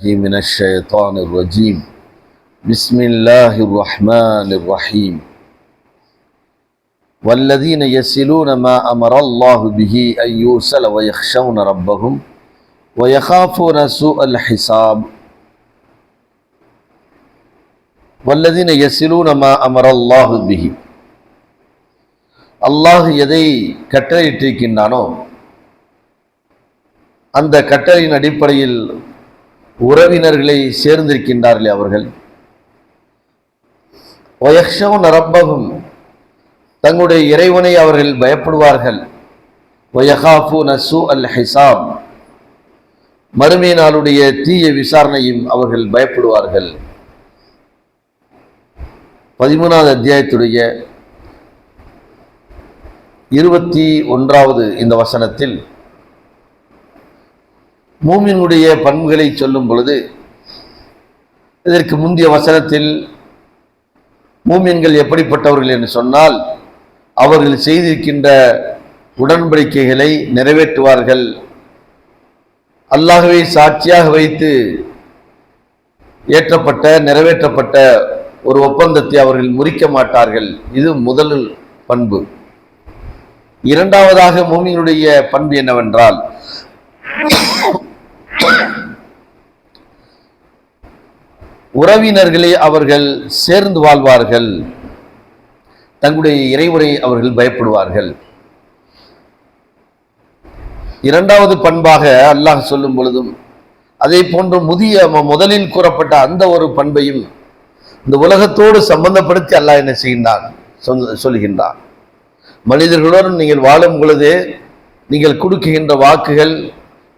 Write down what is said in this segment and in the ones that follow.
من الشيطان الرجيم بسم الله الرحمن الرحيم والذين يسلون ما أمر الله به أن يوصل ويخشون ربهم ويخافون سوء الحساب والذين يسلون ما أمر الله به அல்லாஹ் எதை கட்டளையிட்டிருக்கின்றானோ அந்த கட்டளையின் அடிப்படையில் உறவினர்களை சேர்ந்திருக்கின்றார்களே அவர்கள். ஒயக்ஷவன் நரப்பகும் தங்களுடைய இறைவனை அவர்கள் பயப்படுவார்கள். ஒயஹாஃபு நசு அல் ஹிசாப் மறுமை நாளுடைய தீய விசாரணையும் அவர்கள் பயப்படுவார்கள். பதிமூணாவது அத்தியாயத்துடைய இருபத்தி ஒன்றாவது இந்த வசனத்தில் மூமினுடைய பண்புகளை சொல்லும் பொழுது இதற்கு முந்தைய வசனத்தில் மூமின்கள் எப்படிப்பட்டவர்கள் என்று சொன்னால் அவர்கள் செய்திருக்கின்ற உடன்படிக்கைகளை நிறைவேற்றுவார்கள். அல்லாகவே சாட்சியாக வைத்து ஏற்றப்பட்ட நிறைவேற்றப்பட்ட ஒரு ஒப்பந்தத்தை அவர்கள் முறிக்க மாட்டார்கள். இது முதல் பண்பு. இரண்டாவதாக மூமியினுடைய பண்பு என்னவென்றால் உறவினர்களே அவர்கள் சேர்ந்து வாழ்வார்கள். தங்களுடைய இறைவரை அவர்கள் பயப்படுவார்கள். இரண்டாவது பண்பாக அல்லாஹ் சொல்லும் பொழுதும் அதே போன்று முதிய முதலில் கூறப்பட்ட அந்த ஒரு பண்பையும் இந்த உலகத்தோடு சம்பந்தப்படுத்தி அல்லாஹ் என்ன செய்கின்றான்? சொல்கின்றான். மனிதர்களுடன் நீங்கள் வாழும் பொழுது நீங்கள் கொடுக்குகின்ற வாக்குகள்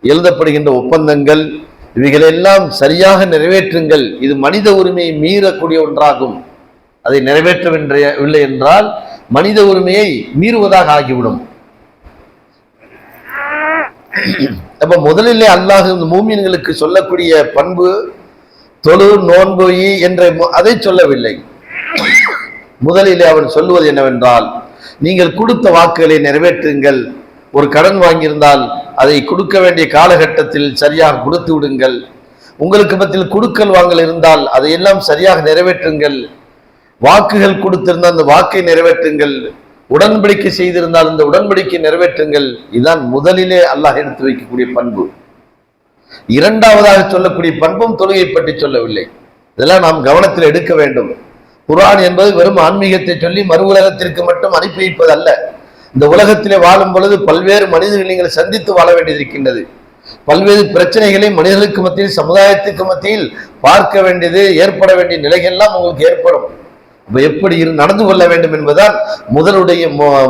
எழுதப்படுகின்ற ஒப்பந்தங்கள் இவைகளெல்லாம் சரியாக நிறைவேற்றுங்கள். இது மனித உரிமையை மீறக்கூடிய ஒன்றாகும். அதை நிறைவேற்றவில்லை என்றால் மனித உரிமையை மீறுவதாக ஆகிவிடும். அப்ப முதலிலே அல்லாஹ் இந்த மூமியன்களுக்கு சொல்லக்கூடிய பண்பு தொழு நோன்பு என்ற மு- அதை சொல்லவில்லை. முதலிலே அவன் சொல்லுவது என்னவென்றால் நீங்கள் கொடுத்த வாக்குகளை நிறைவேற்றுங்கள். ஒரு கடன் வாங்கியிருந்தால் அதை கொடுக்க வேண்டிய காலகட்டத்தில் சரியாக கொடுத்து விடுங்கள். உங்களுக்கு மத்தியில் குடுக்கல் வாங்கல் இருந்தால் அதையெல்லாம் சரியாக நிறைவேற்றுங்கள். வாக்குகள் கொடுத்திருந்தால் அந்த வாக்கை நிறைவேற்றுங்கள். உடன்படிக்கை செய்திருந்தால் அந்த உடன்படிக்கை நிறைவேற்றுங்கள். இதுதான் முதலிலே அல்லாஹ் எடுத்து வைக்கக்கூடிய பண்பு. இரண்டாவதாக சொல்லக்கூடிய பண்பும் தொழுகை பற்றி சொல்லவில்லை. இதெல்லாம் நாம் கவனத்தில் எடுக்க வேண்டும். குரான் என்பது வெறும் ஆன்மீகத்தை சொல்லி மறு உலகத்திற்கு மட்டும் அனுப்பி வைப்பது அல்ல. இந்த உலகத்திலே வாழும் பொழுது பல்வேறு மனிதர்கள் நீங்கள் சந்தித்து வாழ வேண்டியிருக்கின்றது பல்வேறு பிரச்சனைகளை மனிதர்களுக்கு மத்தியில் சமுதாயத்துக்கு மத்தியில் பார்க்க வேண்டியது ஏற்பட வேண்டிய நிலைகள்லாம் உங்களுக்கு ஏற்படும். எப்படி இரு நடந்து கொள்ள வேண்டும் என்பதால் முதலுடைய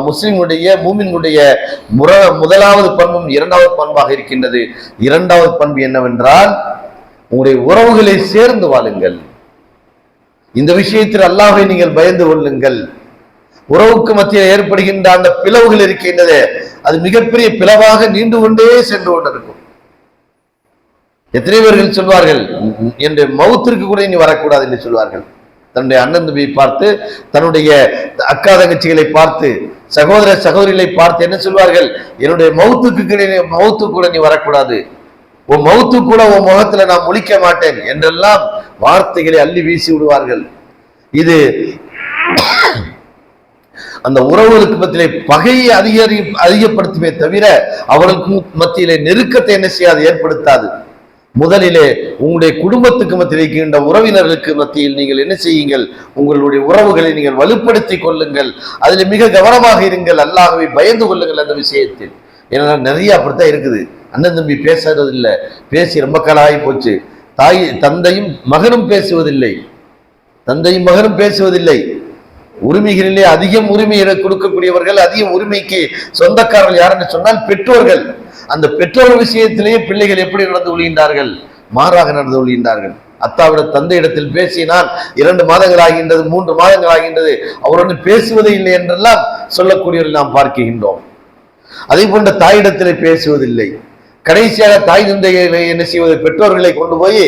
முஸ்லிமுடைய மூமினுடைய முற முதலாவது பண்பும் இரண்டாவது பண்பாக இருக்கின்றது. இரண்டாவது பண்பு என்னவென்றால் உங்களுடைய உறவுகளை சேர்ந்து வாழுங்கள். இந்த விஷயத்தில் அல்லாஹை நீங்கள் பயந்து கொள்ளுங்கள். உறவுக்கு மத்தியில் ஏற்படுகின்ற அந்த பிளவுகள் இருக்கின்றது அது மிகப்பெரிய பிளவாக நீண்டு கொண்டே சென்று கொண்டிருக்கும். எத்தனை பேர்கள் சொல்வார்கள் என்று மவுத்திற்கு கூட இனி வரக்கூடாது என்று சொல்வார்கள். தன்னுடைய அண்ணன் தம்பியை பார்த்து தன்னுடைய அக்கா தங்கச்சிகளை பார்த்து சகோதர சகோதரிகளை பார்த்து என்ன சொல்வார்கள் என்னுடைய மவுத்துக்கு கிடை- மவுத்து கூட நீ வரக்கூடாது. உன் மவுத்து கூட உன் முகத்துல நான் முழிக்க மாட்டேன் என்றெல்லாம் வார்த்தைகளை அள்ளி வீசி விடுவார்கள். இது அந்த உறவுகளுக்கு மத்தியிலே பகையை அதிகரி அதிகப்படுத்துமே தவிர அவர்களுக்கு மத்தியிலே நெருக்கத்தை என்ன செய்யாது ஏற்படுத்தாது. முதலிலே உங்களுடைய குடும்பத்துக்கு மத்தியில் இருக்கின்ற உறவினர்களுக்கு மத்தியில் நீங்கள் என்ன செய்யுங்கள் உங்களுடைய உறவுகளை நீங்கள் வலுப்படுத்திக் கொள்ளுங்கள் அதில் மிக கவனமாக இருங்கள் அல்லாகவே பயந்து கொள்ளுங்கள் அந்த விஷயத்தில். ஏன்னா நிறைய அப்படித்தான் இருக்குது. அண்ணன் தம்பி பேசுறது இல்லை பேசி ரொம்ப காலம் போச்சு. தாய் தந்தையும் மகனும் பேசுவதில்லை. தந்தையும் மகனும் பேசுவதில்லை. உரிமைகளிலே அதிகம் உரிமை கொடுக்கக்கூடியவர்கள் அதிக உரிமைக்கு சொந்தக்காரர்கள் யாருன்னு சொன்னால் பெற்றோர்கள். அந்த பெற்றோர் விஷயத்திலேயே பிள்ளைகள் எப்படி நடந்து கொள்கின்றார்கள்? மாறாக நடந்து கொள்கின்றார்கள். அத்தாவிட தந்தையிடத்தில் பேசினால் இரண்டு மாதங்கள் ஆகின்றது மூன்று மாதங்கள் ஆகின்றது. அவருடன் பேசுவதே இல்லை என்றெல்லாம் சொல்லக்கூடியவர்கள் நாம் பார்க்கின்றோம். அதே போன்ற தாயிடத்திலே பேசுவதில்லை. கடைசியாக தாய் தந்தைகளை என்ன செய்வது? பெற்றோர்களை கொண்டு போய்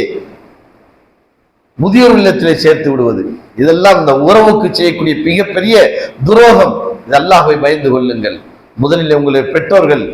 முதியோர் இல்லத்திலே சேர்த்து விடுவது. இதெல்லாம் இந்த உறவுக்கு செய்யக்கூடிய மிகப்பெரிய துரோகம். இது அல்லாஹ்வை பயந்து கொள்ளுங்கள். முதலில் உங்களுடைய பெற்றோர்கள்